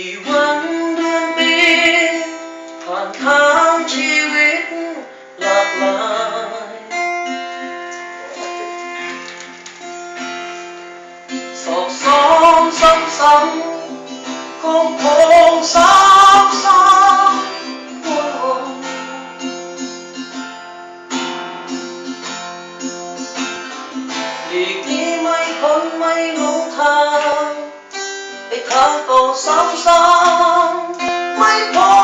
กี่วันเดือนปีผ่านข้ามชีวิตหลากหลายสอบสองซ้ำซ้ำคงคงซ้ำซ้ำวนวนหลีกที่ไม่คนไม่รู้ทาง they come for song song.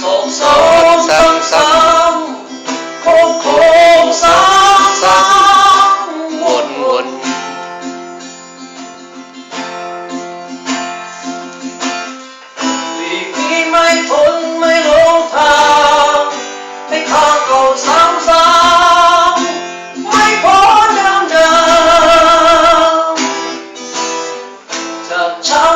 สองสองสามสางโค้งสาสี่นี้ไม่ทนไม่ลงทางไม่ข้างเก่าซ้ำ Sara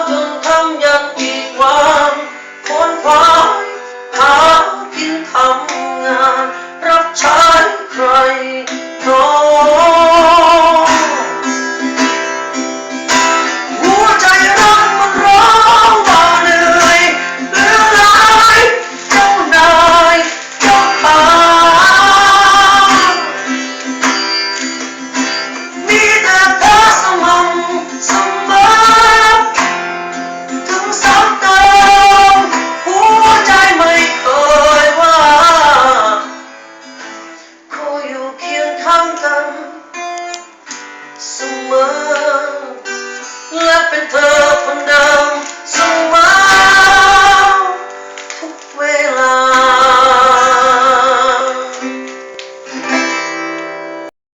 I've.